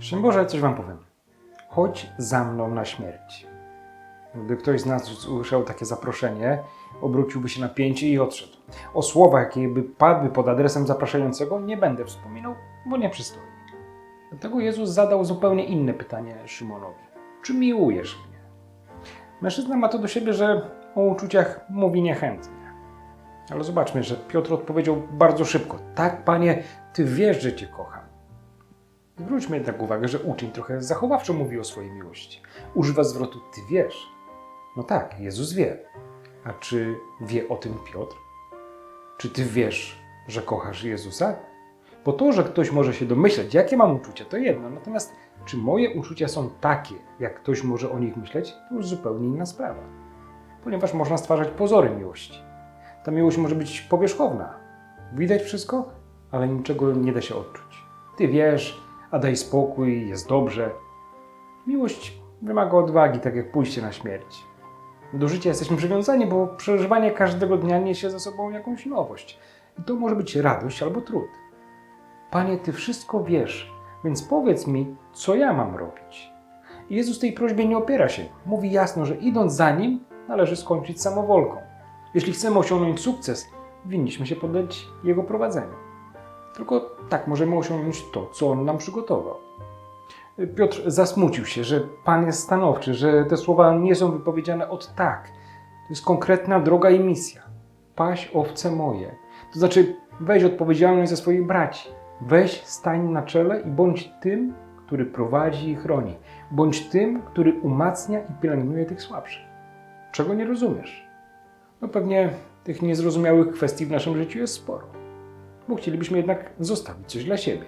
Szczęść Boże, coś wam powiem. Chodź za mną na śmierć. Gdy ktoś z nas usłyszał takie zaproszenie, obróciłby się na pięcie i odszedł. O słowach, jakie by padły pod adresem zapraszającego, nie będę wspominał, bo nie przystoi. Dlatego Jezus zadał zupełnie inne pytanie Szymonowi. Czy miłujesz mnie? Mężczyzna ma to do siebie, że o uczuciach mówi niechętnie. Ale zobaczmy, że Piotr odpowiedział bardzo szybko. Tak, panie, ty wiesz, że cię kocham. Zwróćmy jednak uwagę, że uczeń trochę zachowawczo mówi o swojej miłości. Używa zwrotu ty wiesz. No tak, Jezus wie. A czy wie o tym Piotr? Czy ty wiesz, że kochasz Jezusa? Bo to, że ktoś może się domyśleć, jakie mam uczucia, to jedno. Natomiast czy moje uczucia są takie, jak ktoś może o nich myśleć, to już zupełnie inna sprawa. Ponieważ można stwarzać pozory miłości. Ta miłość może być powierzchowna. Widać wszystko, ale niczego nie da się odczuć. Ty wiesz, a daj spokój, jest dobrze. Miłość wymaga odwagi, tak jak pójście na śmierć. Do życia jesteśmy przywiązani, bo przeżywanie każdego dnia niesie ze sobą jakąś nowość. I to może być radość albo trud. Panie, Ty wszystko wiesz, więc powiedz mi, co ja mam robić. I Jezus tej prośbie nie opiera się. Mówi jasno, że idąc za Nim, należy skończyć samowolką. Jeśli chcemy osiągnąć sukces, winniśmy się poddać Jego prowadzeniu. Tylko tak możemy osiągnąć to, co On nam przygotował. Piotr zasmucił się, że Pan jest stanowczy, że te słowa nie są wypowiedziane od tak. To jest konkretna droga i misja. Paś owce moje. To znaczy, weź odpowiedzialność za swoich braci. Weź, stań na czele i bądź tym, który prowadzi i chroni. Bądź tym, który umacnia i pielęgnuje tych słabszych. Czego nie rozumiesz? No pewnie tych niezrozumiałych kwestii w naszym życiu jest sporo. Bo chcielibyśmy jednak zostawić coś dla siebie.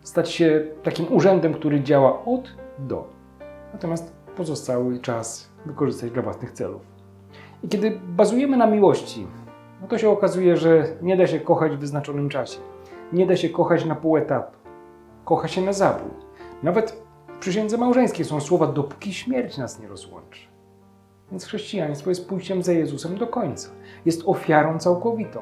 Stać się takim urzędem, który działa od do. Natomiast pozostały czas wykorzystać dla własnych celów. I kiedy bazujemy na miłości, no to się okazuje, że nie da się kochać w wyznaczonym czasie. Nie da się kochać na pół etatu. Kocha się na zabój. Nawet w przysiędze małżeńskiej są słowa, dopóki śmierć nas nie rozłączy. Więc chrześcijaństwo jest pójściem za Jezusem do końca. Jest ofiarą całkowitą.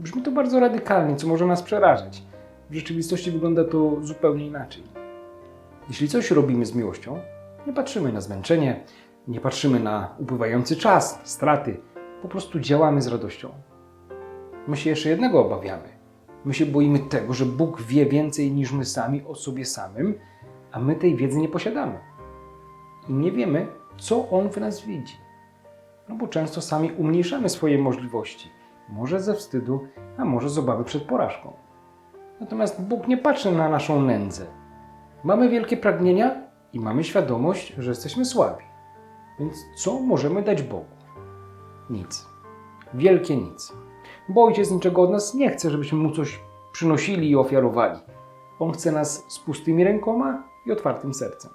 Brzmi to bardzo radykalnie, co może nas przerażać. W rzeczywistości wygląda to zupełnie inaczej. Jeśli coś robimy z miłością, nie patrzymy na zmęczenie, nie patrzymy na upływający czas, straty, po prostu działamy z radością. My się jeszcze jednego obawiamy. My się boimy tego, że Bóg wie więcej niż my sami o sobie samym, a my tej wiedzy nie posiadamy. I nie wiemy, co On w nas widzi. No bo często sami umniejszamy swoje możliwości. Może ze wstydu, a może z obawy przed porażką. Natomiast Bóg nie patrzy na naszą nędzę. Mamy wielkie pragnienia i mamy świadomość, że jesteśmy słabi. Więc co możemy dać Bogu? Nic. Wielkie nic. Bo Ojciec niczego od nas nie chce, żebyśmy Mu coś przynosili i ofiarowali. On chce nas z pustymi rękoma i otwartym sercem.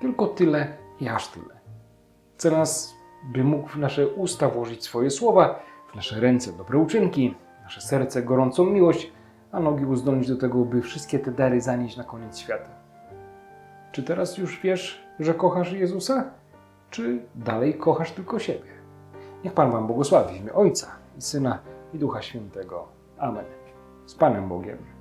Tylko tyle i aż tyle. Chce nas, by mógł w nasze usta włożyć swoje słowa, nasze ręce dobre uczynki, nasze serce gorącą miłość, a nogi uzdolnić do tego, by wszystkie te dary zanieść na koniec świata. Czy teraz już wiesz, że kochasz Jezusa? Czy dalej kochasz tylko siebie? Niech Pan Wam błogosławi w imię Ojca i Syna i Ducha Świętego. Amen. Z Panem Bogiem.